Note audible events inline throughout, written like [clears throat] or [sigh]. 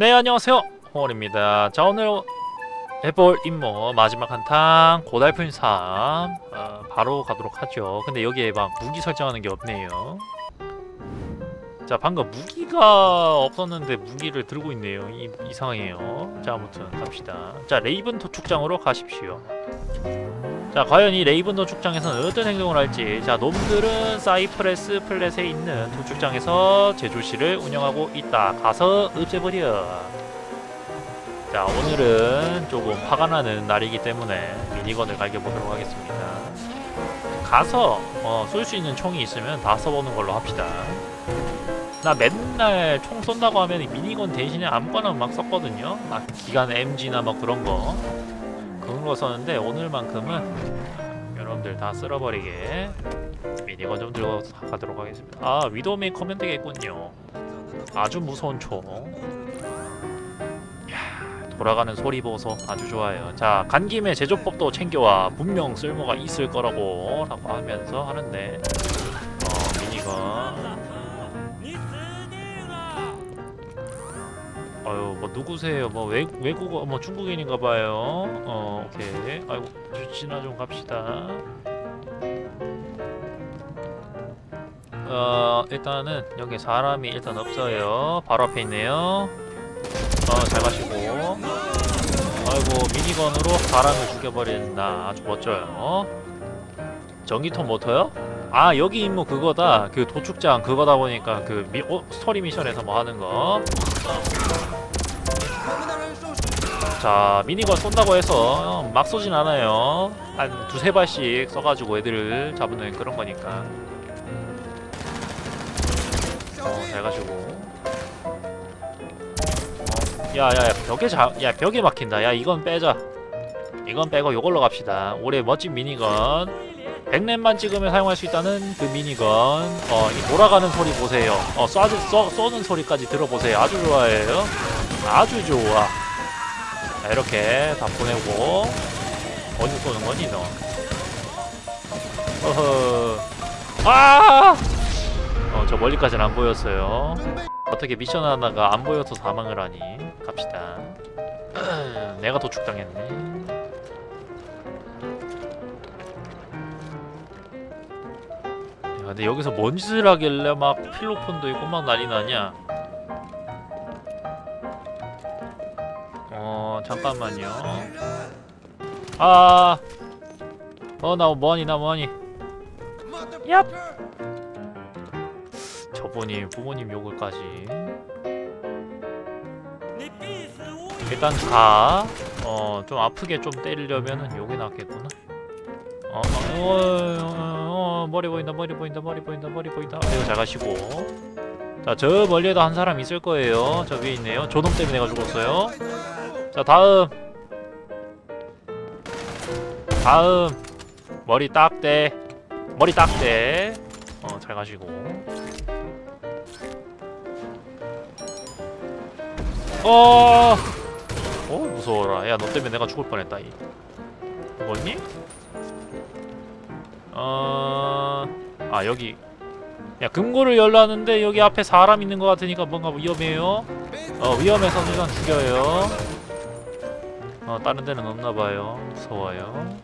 네 안녕하세요. 호원입니다. 자 오늘 해볼 임무 마지막 한탕 고달픈 삶. 어, 바로 가도록 하죠. 근데 여기에 막 무기 설정하는 게 없네요. 자 방금 무기가 없었는데 무기를 들고 있네요. 이, 이상해요. 자 아무튼 갑시다. 자 레이븐 도축장으로 가십시오 자 과연 이 레이븐 도축장에서는 어떤 행동을 할지. 자 놈들은 사이프레스 플랫에 있는 도축장에서 제조실을 운영하고 있다. 가서 없애버려. 자 오늘은 조금 화가 나는 날이기 때문에 미니건을 갈겨보도록 하겠습니다. 가서 어, 쏠 수 있는 총이 있으면 다 써보는 걸로 합시다. 나 맨날 총 쏜다고 하면 이 미니건 대신에 아무거나 막 썼거든요. 막 기관 MG나 뭐 그런 거 거 썼는데 오늘만큼은 여러분들 다 쓸어버리게 미니건 좀 들고 가도록 하겠습니다. 아 위도메이 커맨드겠군요. 아주 무서운 총. 야 돌아가는 소리 보소 아주 좋아요. 자 간 김에 제조법도 챙겨와 분명 쓸모가 있을 거라고 라고 하면서 하는데 어 미니건 아유 뭐 누구세요? 뭐 외, 외국어 뭐 중국인인가 봐요. 어 오케이. 아이고 주- 지나 좀 갑시다. 어 일단은 여기 사람이 일단 없어요. 바로 앞에 있네요. 어잘 가시고. 아이고 미니건으로 사람을 죽여버린다. 아주 멋져요. 전기톱 모터요? 아 여기 임무 그거다. 그 도축장 그거다 보니까 그 미, 어, 스토리 미션에서 뭐 하는 거 자 미니건 쏜다고 해서 막 쏘진 않아요. 한 두세 발씩 써가지고 애들을 잡는 그런 거니까. 어잘 가지고. 어, 야야야 벽에 자, 야 벽에 막힌다. 야 이건 빼자. 이건 빼고 요걸로 갑시다. 올해 멋진 미니건. 100렙만 찍으면 사용할 수 있다는 그 미니건. 어, 이 돌아가는 소리 보세요. 어, 쏴, 쏘, 쏘는 소리까지 들어보세요. 아주 좋아해요. 아주 좋아 자 이렇게 다 보내고 어디 쏘는 거니 너? 어허. 아! 어, 저 멀리까지는 안 보였어요. 어떻게 미션 하나가 안 보여서 사망을 하니? 갑시다. [clears throat] 내가 도축당했네. 야, 근데 여기서 뭔 짓을 하길래 막 필로폰도 있고 막 난리 나냐? 잠깐만요. 아, 어 나 뭐하니 나 뭐하니? 얍. 저분이 부모님 욕을까지. 일단 가. 어, 좀 아프게 좀 때리려면은 욕이 낫겠구나. 어, 어, 어, 어, 어, 머리 보인다, 머리 보인다, 머리 보인다, 머리 보인다. 이거 잘 가시고. 자, 저 멀리에도 한 사람 있을 거예요. 저 위에 있네요. 저놈 때문에 내가 죽었어요. 자, 다음. 다음. 머리 딱대. 머리 딱대. 어, 잘 가시고. 어. 어, 무서워라. 야, 너 때문에 내가 죽을 뻔했다. 이. 뭐니? 어... 아 여기 야 금고를 열라는데 여기 앞에 사람 있는 것 같으니까 뭔가 위험해요 어 위험해서 일단 죽여요 어 다른 데는 없나봐요. 무서워요.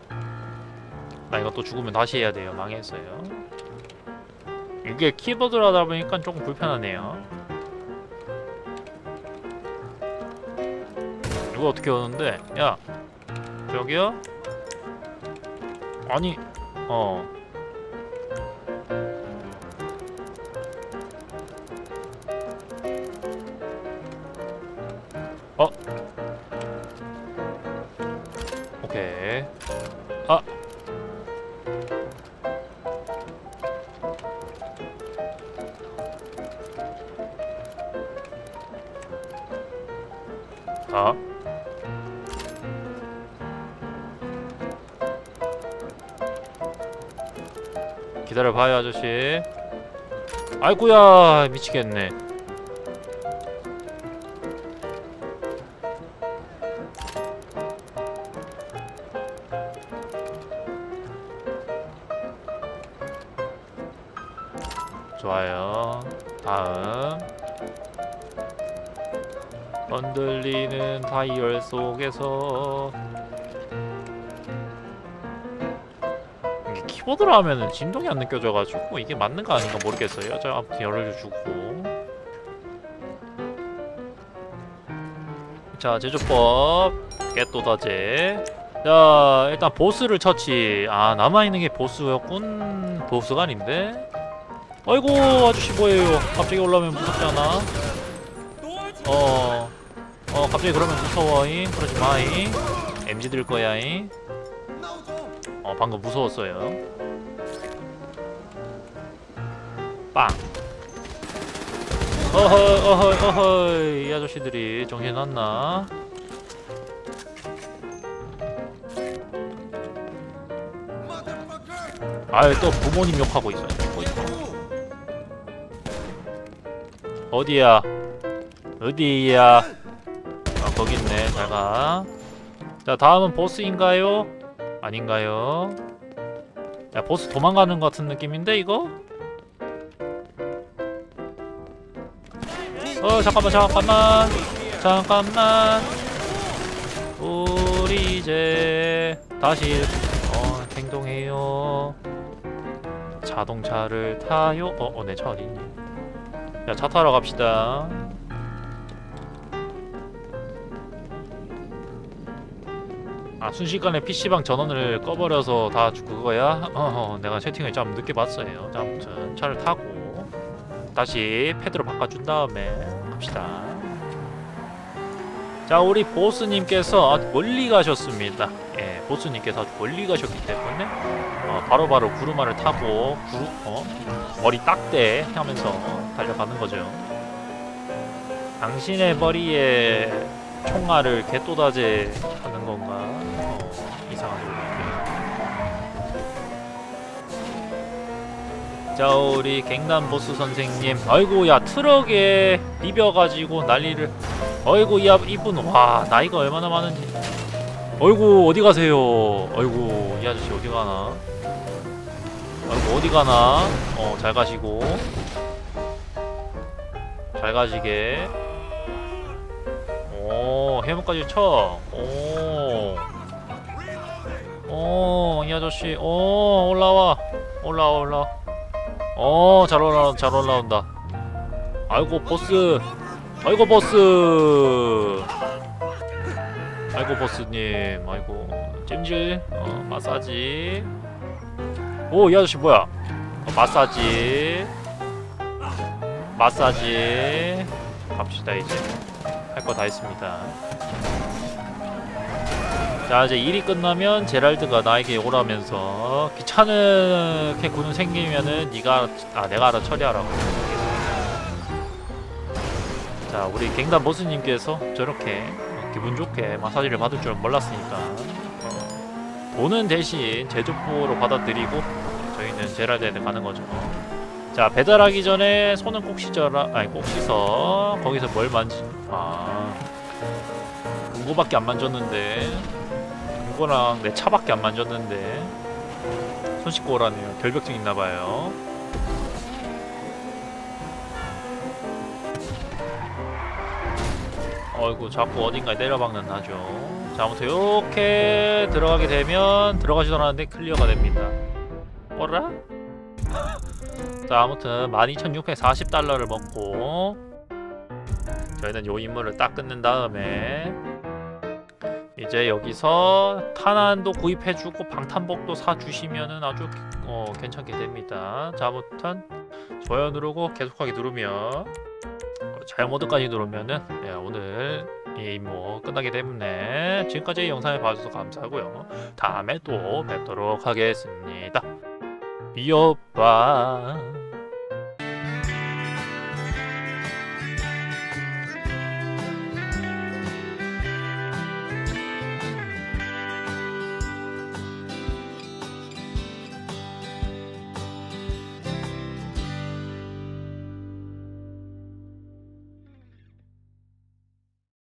아 이거 또 죽으면 다시 해야 돼요. 망했어요. 이게 키보드로 하다 보니까 조금 불편하네요. 이거 어떻게 오는데? 야 저기요? 아니 어. 어. 아. 기다려봐요 아저씨 아이쿠야 미치겠네 좋아요. 다음. 흔들리는 다이얼 속에서. 키보드로 하면은 진동이 안 느껴져가지고 이게 맞는 거 아닌가 모르겠어요. 자 아무튼 열어주고. 자 제조법 깨또다제. 자 일단 보스를 처치. 아 남아있는 게 보스였군. 보스가 아닌데. 아이고 아저씨 뭐예요. 갑자기 올라오면 무섭잖아? 어, 어 갑자기 그러면 무서워잉? 그러지 마잉. MG 들 거야잉. 어 방금 무서웠어요. 빵. 어허 어허 어허 이. 아저씨들이 정신 났나? 아유 또 부모님 욕하고 있어 뭐. 어디야? 어디야? 아 거기 있네. 잘 가. 자 다음은 보스인가요? 아닌가요? 야 보스 도망가는 것 같은 느낌인데 이거? 어 잠깐만 잠깐만. 잠깐만. 우리 이제 다시 어 행동해요. 자동차를 타요. 어 어 내 차 어디 있니 야 차 타러 갑시다 아 순식간에 PC방 전원을 꺼버려서 다 주- 그거야? 어 내가 채팅을 좀 늦게 봤어요 자 아무튼 차를 타고 다시 패드로 바꿔준 다음에 갑시다 자 우리 보스님께서 아주 멀리 가셨습니다 예 보스님께서 아주 멀리 가셨기 때문에 어, 바로바로 구르마를 타고 구르, 어? 머리 딱대 하면서 달려가는 거죠 당신의 머리에 총알을 개또다제 하는 건가 자 우리 갱남 보스 선생님. 아이고 야 트럭에 비벼가지고 난리를. 어이구 야 이분 와 나이가 얼마나 많은지. 어이구 어디 가세요? 어이구 이 아저씨 어디 가나? 아이고 어디 가나? 어 잘 가시고. 잘 가시게. 오 해문까지 쳐오오이 아저씨. 오 올라와. 올라와 올라와 어 잘 올라 잘 올라온다. 아이고 보스. 아이고 보스. 아이고 보스님. 아이고 찜질. 어 마사지. 오 이 아저씨 뭐야? 어, 마사지. 마사지. 갑시다 이제. 할 거 다 했습니다 자 이제 일이 끝나면 제랄드가 나에게 오라면서 귀찮게 군은 생기면은 네가 아 내가 알아 처리하라고. 자 우리 갱단 보스님께서 저렇게 어, 기분 좋게 마사지를 받을 줄 몰랐으니까 어, 돈은 대신 제조포로 받아들이고 저희는 제랄드에 가는 거죠. 자 배달하기 전에 손은 꼭 씻어라 아니 꼭 씻어. 거기서 뭘 만지 아 그거밖에 안 만졌는데 그거랑 내 차밖에 안 만졌는데. 손 씻고 오라네요. 결벽증 있나봐요. 어이구 자꾸 어딘가에 때려박는 나죠. 자 아무튼 이렇게 들어가게 되면 들어가지도 않았는데 클리어가 됩니다. 어라? [laughs] 자 아무튼 12,640달러를 먹고 저희는 요 임무를 딱 끝낸 다음에 이제 여기서 탄환도 구입해주고 방탄복도 사주시면은 아주 어, 괜찮게 됩니다. 자 아무튼 좋아요 누르고 계속하기 누르면 어, 자유 모드까지 누르면은 예, 오늘 이 임무 끝나기 때문에 지금까지 영상을 봐주셔서 감사하고요. 다음에 또 뵙도록 하겠습니다. 비오빠